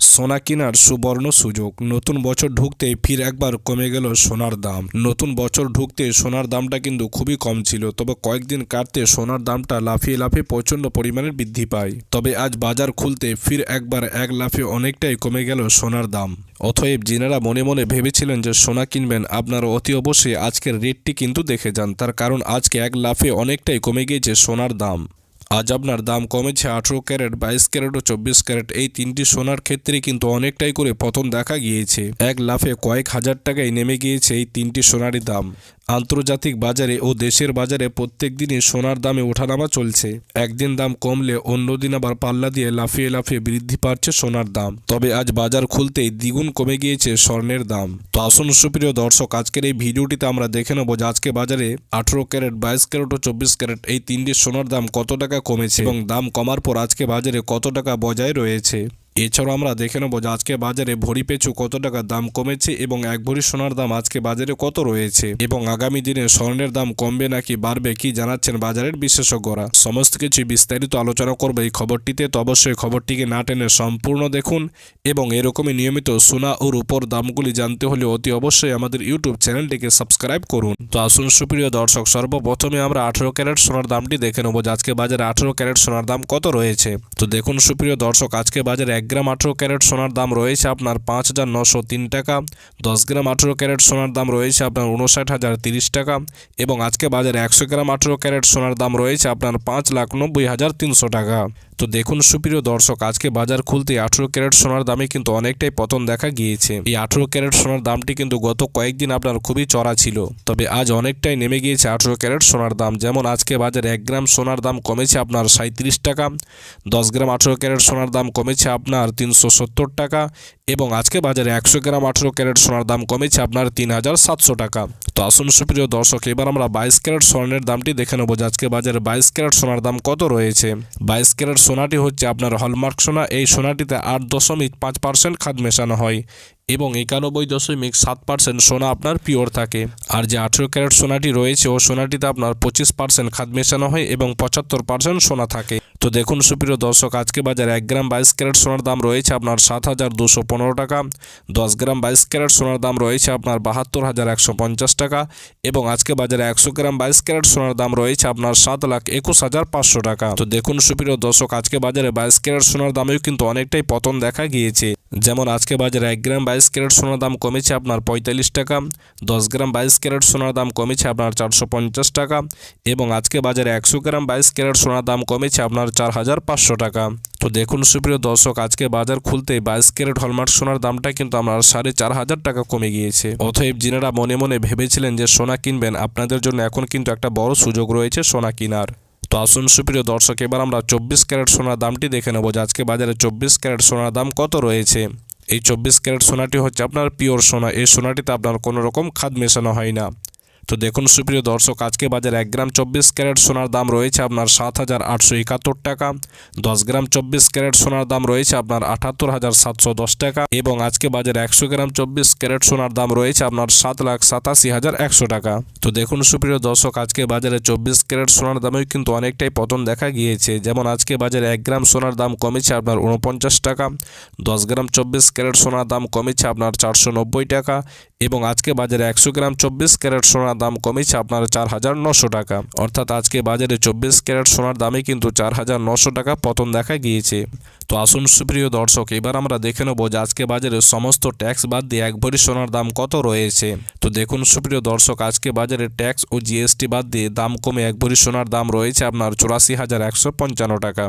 সোনা কেনার সুবর্ণ সুযোগ। নতুন বছর ঢুকতে ফির একবার কমে গেল সোনার দাম। নতুন বছর ঢুকতে সোনার দামটা কিন্তু খুবই কম ছিল, তবে কয়েকদিন কাটতে সোনার দামটা লাফিয়ে লাফিয়ে প্রচণ্ড পরিমাণে বৃদ্ধি পায়। তবে আজ বাজার খুলতে ফির একবার এক লাফে অনেকটাই কমে গেল সোনার দাম। অতএব যিনারা মনে মনে ভেবেছিলেন যে সোনা কিনবেন আপনারা অতি অবশ্যই আজকের রেটটি কিন্তু দেখে যান। তার কারণ আজকে এক লাফে অনেকটাই কমে গিয়েছে সোনার দাম। আজ আপনার দাম কমেছে আঠেরো ক্যারেট, বাইশ ক্যারেট ও চব্বিশ ক্যারেট। এই তিনটি সোনার ক্ষেত্রে কিন্তু অনেকটাই করে পতন দেখা গিয়েছে। এক লাফে কয়েক হাজার টাকায় নেমে গিয়েছে এই তিনটি সোনারই দাম। আন্তর্জাতিক বাজারে ও দেশের বাজারে প্রত্যেক দিনই সোনার দামে ওঠানামা চলছে। একদিন দাম কমলে অন্য দিন আবার পাল্লা দিয়ে লাফিয়ে লাফিয়ে বৃদ্ধি পাচ্ছে সোনার দাম। তবে আজ বাজার খুলতেই দ্বিগুণ কমে গিয়েছে স্বর্ণের দাম। তো আসুন সুপ্রিয় দর্শক, আজকের এই ভিডিওটিতে আমরা দেখে নেব যে আজকে বাজারে আঠেরো ক্যারেট, বাইশ ক্যারেট ও চব্বিশ ক্যারেট এই তিনটি সোনার দাম কত টাকা কমেছে এবং দাম কমার পর আজকে বাজারে কত টাকা বজায় রয়েছে। এছাড়াও আমরা দেখে নেব যে আজকে বাজারে ভরি পেছু কত টাকা দাম কমেছে এবং এক ভরি সোনার দাম আজকে বাজারে কত রয়েছে এবং আগামী দিনে স্বর্ণের দাম কমবে নাকি বাড়বে কি জানাচ্ছেন বাজারের বিশেষজ্ঞরা। সমস্ত কিছু বিস্তারিত আলোচনা করবে এই খবরটিতে, তো অবশ্যই খবরটিকে না টেনে সম্পূর্ণ দেখুন এবং এরকমই নিয়মিত সোনা ও রূপর দামগুলি জানতে হলে অতি অবশ্যই আমাদের ইউটিউব চ্যানেলটিকে সাবস্ক্রাইব করুন। তো আসুন সুপ্রিয় দর্শক, সর্বপ্রথমে আমরা আঠেরো ক্যারেট সোনার দামটি দেখে নেব আজকে বাজারে আঠেরো ক্যারেট সোনার দাম কত রয়েছে। তো দেখুন সুপ্রিয় দর্শক, আজকে বাজারে এক গ্রাম আঠেরো ক্যারেট সোনার দাম রয়েছে আপনার পাঁচ হাজার নশো তিন টাকা, দশ গ্রাম আঠেরো ক্যারেট সোনার দাম রয়েছে আপনার উনষাট হাজার তিরিশ টাকা এবং আজকে বাজারে একশো গ্রাম আঠেরো ক্যারেট সোনার দাম রয়েছে আপনার পাঁচ লাখ নব্বই হাজার তিনশো টাকা। তো দেখুন সুপ্রিয় দর্শক, আজকে বাজার খুলতে আঠেরো ক্যারেট সোনার দামে কিন্তু অনেকটাই পতন দেখা গিয়েছে। এই আঠেরো ক্যারেট সোনার দামটি কিন্তু গত কয়েকদিন আপনার খুবই চড়া ছিল। তবে আজ অনেকটাই নেমে গিয়েছে আঠেরো ক্যারেট সোনার দাম। যেমন আজকে বাজারে এক গ্রাম সোনার দাম কমেছে আপনার সাঁত্রিশ টাকা, দশ গ্রাম আঠেরো ক্যারেট সোনার দাম কমেছে আপনার তিনশো সত্তর টাকা এবং আজকে বাজারে একশো গ্রাম আঠেরো ক্যারেট সোনার দাম কমেছে আপনার তিন হাজার সাতশো টাকা। তো আসুন সুপ্রিয় দর্শক, এবার আমরা বাইশ ক্যারেট স্বর্ণের দামটি দেখে নেব যে আজকে বাজারে বাইশ ক্যারেট সোনার দাম কত রয়েছে। বাইশ ক্যারেট সোনাটি হচ্ছে আপনার হলমার্ক সোনা। এই সোনাটিতে আট দশমিক পাঁচ পার্সেন্ট খাদ মেশানো হয়। এবং একানব্বই দশমিক সাত পার্সেন্ট সোনা আপনার পিওর থাকে। আর যে আঠেরো ক্যারেট সোনাটি রয়েছে, ও সোনাটিতে আপনার পঁচিশ পার্সেন্ট খাদ মেশানো হয় এবং পঁচাত্তর পার্সেন্ট সোনা থাকে। তো দেখুন সুপ্রিয় দর্শক, আজকে বাজারে এক গ্রাম বাইশ ক্যারেট সোনার দাম রয়েছে আপনার সাত হাজার দুশো পনেরো টাকা। দশ গ্রাম বাইশ ক্যারেট সোনার দাম রয়েছে আপনার বাহাত্তর হাজার একশো পঞ্চাশ টাকা এবং আজকে বাজারে একশো গ্রাম বাইশ ক্যারেট সোনার দাম রয়েছে আপনার সাত লাখ একুশ হাজার পাঁচশো টাকা। তো দেখুন সুপ্রিয় দর্শক, আজকে বাজারে বাইশ ক্যারেট সোনার দামেও কিন্তু অনেকটাই পতন দেখা গিয়েছে। যেমন আজকে বাজারে এক গ্রাম বাইশ ক্যারেট সোনার দাম কমেছে আপনার পঁয়তাল্লিশ টাকা, দশ গ্রাম বাইশ ক্যারেট সোনার দাম কমেছে আপনার চারশো পঞ্চাশ টাকা এবং আজকে বাজারে একশো গ্রাম বাইশ ক্যারেট সোনার দাম কমেছে আপনার চার হাজার পাঁচশো টাকা। তো দেখুন সুপ্রিয় দর্শক, আজকে বাজার খুলতে বাইশ ক্যারেট হলমার্ক সোনার দামটা কিন্তু আপনার সাড়ে চার হাজার টাকা কমে গিয়েছে। অতএব যিনারা মনে মনে ভেবেছিলেন যে সোনা কিনবেন, আপনাদের জন্য এখন কিন্তু একটা বড় সুযোগ রয়েছে সোনা কেনার। তো আসুন সুপ্রিয় দর্শক, এবার আমরা চব্বিশ ক্যারেট সোনার দামটি দেখে নেব যে আজকে বাজারে চব্বিশ ক্যারেট সোনার দাম কত রয়েছে। এই চব্বিশ ক্যারেট সোনাটি হচ্ছে আপনার পিওর সোনা, এই সোনাটিতে আপনার কোনো রকম খাদ মেশানো হয় না। তো দেখুন, সুপ্রিয় দর্শক, আজকে বাজারে এক গ্রাম চব্বিশ ক্যারেট সোনার দাম রয়েছে আপনার সাত হাজার আটশো একাত্তর টাকা, দশ গ্রাম চব্বিশ ক্যারেট সোনার দাম রয়েছে আপনার আটাত্তর হাজার সাতশো দশ টাকা এবং আজকে বাজারে একশো গ্রাম চব্বিশ ক্যারেট সোনার দাম রয়েছে আপনার সাত লাখ সাতাশি হাজার একশো টাকা। তো দেখুন, সুপ্রিয় দর্শক, আজকে বাজারে চব্বিশ ক্যারেট সোনার দামেও কিন্তু অনেকটাই পতন দেখা গিয়েছে। যেমন, আজকে বাজারে এক গ্রাম সোনার দাম কমেছে আপনার উনপঞ্চাশ টাকা, দশ গ্রাম চব্বিশ ক্যারেট সোনার দাম কমেছে আপনার চারশো নব্বই টাকা এবং আজকে বাজারে একশো গ্রাম চব্বিশ ক্যারেট সোনার দাম কমেছে আপনার চার হাজার নশো টাকা। অর্থাৎ আজকে বাজারে চব্বিশ ক্যারেট সোনার দামে কিন্তু চার হাজার নশো টাকা পতন দেখা গিয়েছে। তো আসুন সুপ্রিয় দর্শক, এবার আমরা দেখে নেব যে আজকে বাজারে সমস্ত ট্যাক্স বাদ দিয়ে এক ভরি সোনার দাম কত রয়েছে। তো দেখুন সুপ্রিয় দর্শক, আজকে বাজারে ট্যাক্স ও জিএসটি বাদ দিয়ে দাম কমে এক ভরি সোনার দাম রয়েছে আপনার চুরাশি হাজার একশো পঞ্চান্ন টাকা।